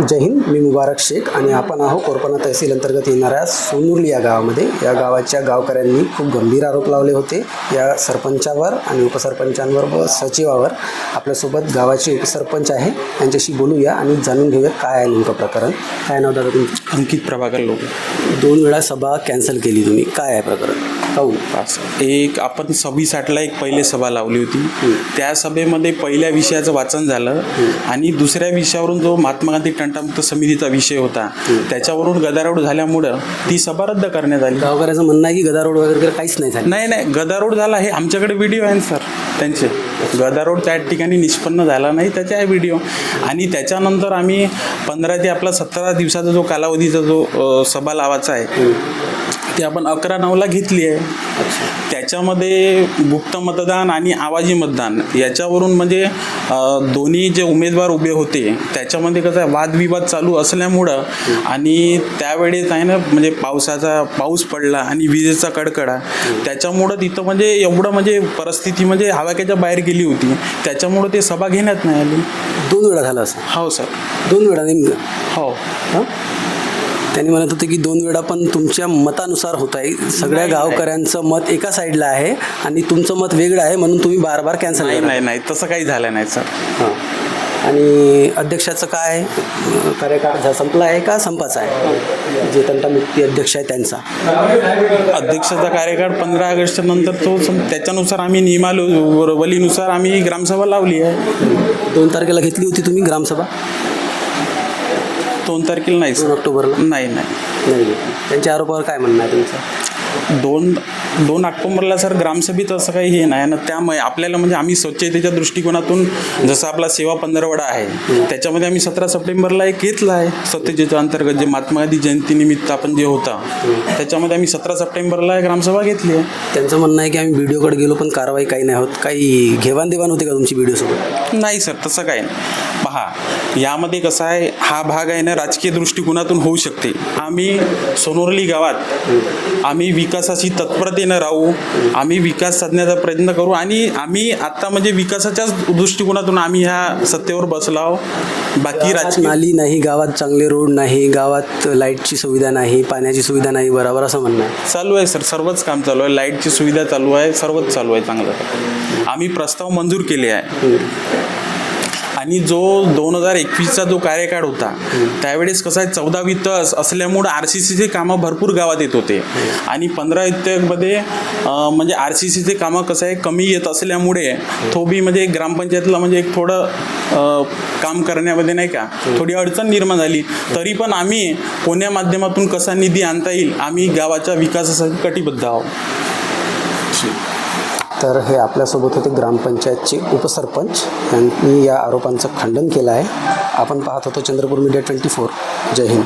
जय हिंद मी मुबारक शेख आणि आपण आहो कोरपणा तहसील अंतर्गत येणाऱ्या सोनुर्ली या गावामध्ये. या गावाच्या गावकऱ्यांनी खूप गंभीर आरोप लावले होते. या सरपंचावर आणि उपसरपंचांवर व सचिवावर आपल्यासोबत गावाचे उपसरपंच आहे. त्यांच्याशी बोलूया आणि जाणून घेऊया काय आहे नेमकं प्रकरण. काय नाव दादा तुमचं? अंकित प्रभाकर लोक दोन वेळा सभा कॅन्सल केली तुम्ही. काय आहे प्रकरण? काहून एक आपण सव्वीस आठला एक पहिले सभा लावली होती. त्या सभेमध्ये पहिल्या विषयाचं वाचन झालं आणि दुसऱ्या विषयावरून जो महात्मा गांधी टंटामुक्त समितीचा विषय होता त्याच्यावरून गदारोळ झाल्यामुळं ती सभा रद्द करण्यात आली. गावकऱ्याचं म्हणणं आहे की गदारोड वगैरे काहीच नाही झालं. नाही नाही गदारोळ झाला हे आमच्याकडे व्हिडिओ आहे सर त्यांचे. गदारोळ त्या ठिकाणी निष्पन्न झाला नाही त्याचे आहे व्हिडिओ आणि त्याच्यानंतर आम्ही पंधरा ते आपला सतरा दिवसाचा जो कालावधीचा जो सभा लावायचा आहे ते आपण अकरा नऊला घेतली आहे. त्याच्यामध्ये गुप्त मतदान आणि आवाजी मतदान याच्यावरून म्हणजे दोन्ही जे उमेदवार उभे होते त्याच्यामध्ये कसं आहे वादविवाद चालू असल्यामुळं आणि त्यावेळेस आहे ना म्हणजे पावसाचा पाऊस पडला आणि विजेचा कडकडा त्याच्यामुळं तिथं म्हणजे एवढं म्हणजे परिस्थिती म्हणजे हवाक्याच्या बाहेर गेली होती. त्याच्यामुळं ते सभा घेण्यात नाही आली. दोन वेळा झालं असं हो सर. दोन वेळा हो. हं? त्यांनी म्हणत होते की दोन वेळा पण तुमच्या मतानुसार होत आहे. सगळ्या. गावकऱ्यांचं मत एका साईडला आहे आणि तुमचं मत वेगळं आहे म्हणून तुम्ही बार बार कॅन्सल नाही नाही नाही. तसं काही झालं नाही सर. आणि अध्यक्षाचं काय? आहे? कार्यकाळ झा- संपला आहे का? संपाचा आहे. जे तंटामुक्ती अध्यक्ष आहे त्यांचा. अध्यक्षाचा कार्यकाळ पंधरा ऑगस्ट नंतर तो त्याच्यानुसार आम्ही नियमावलीनुसार आम्ही ग्रामसभा लावली आहे. दोन तारखेला घेतली होती तुम्ही ग्रामसभा? दोन तारखेला नाही दोन सर ऑक्टोबरला? नाही नाही. नाही घेतली त्यांच्या आरोपावर काय म्हणणं आहे तुमचं? दोन दोन ऑक्टोबरला सर ग्रामसभेत असं काही हे नाही ना त्यामुळे आपल्याला म्हणजे आम्ही स्वच्छतेच्या दृष्टिकोनातून जसं आपला सेवा पंधरवडा आहे त्याच्यामध्ये आम्ही सतरा सप्टेंबरला एक घेतला आहे स्वच्छतेच्या अंतर्गत जे महात्मा गांधी जयंतीनिमित्त आपण जे होता त्याच्यामध्ये आम्ही सतरा सप्टेंबरला ग्रामसभा घेतली आहे. त्यांचं म्हणणं आहे की आम्ही व्हिडिओकडे गेलो पण कारवाई काही नाही होत. काही घेवाणदेवाण होते का तुमची व्हिडिओसोबत? नाही सर तसं काय नाही. पहा यामध्ये कसं आहे हा भाग आहे ना राजकीय दृष्टिकोनातून होऊ शकते. आम्ही सोनोर्ली गावात आम्ही विकासाशी तत्परतेनं राहू आम्ही विकास साधण्याचा प्रयत्न करू आणि आम्ही आता म्हणजे विकासाच्याच दृष्टिकोनातून आम्ही ह्या सत्तेवर बसलो आहोत. बाकी राजकीय नाली नाही गावात चांगले रोड नाही गावात लाईटची सुविधा नाही पाण्याची सुविधा नाही बरोबर असं म्हणणं आहे. चालू आहे सर सर्वच काम चालू आहे. लाईटची सुविधा चालू आहे सर्वच चालू आहे चांगलं. आम्ही प्रस्ताव मंजूर केले आहे. आणि जो दोन हजार एकवीसचा जो कार्यकाळ होता त्यावेळेस कसं आहे चौदा वित्त असल्यामुळे असल्यामुळं आर सी सीचे कामं भरपूर गावात येत होते. आणि पंधरा वित्तमध्ये म्हणजे आर सी सीचे कामं कसं आहे कमी येत असल्यामुळे तो बी म्हणजे ग्रामपंचायतला म्हणजे एक थोडं काम करण्यामध्ये नाही का थोडी अडचण निर्माण झाली. तरी पण आम्ही कोण्या माध्यमातून कसा निधी आणता येईल आम्ही गावाच्या विकासासाठी कटिबद्ध आहोत. तर हे आपल्यासोबत होते ग्रामपंचायतचे उपसरपंच. यांनी या आरोपांचं खंडन केलं आहे. आपण पाहत होतो Chandrapur media twenty four. Jai Hind.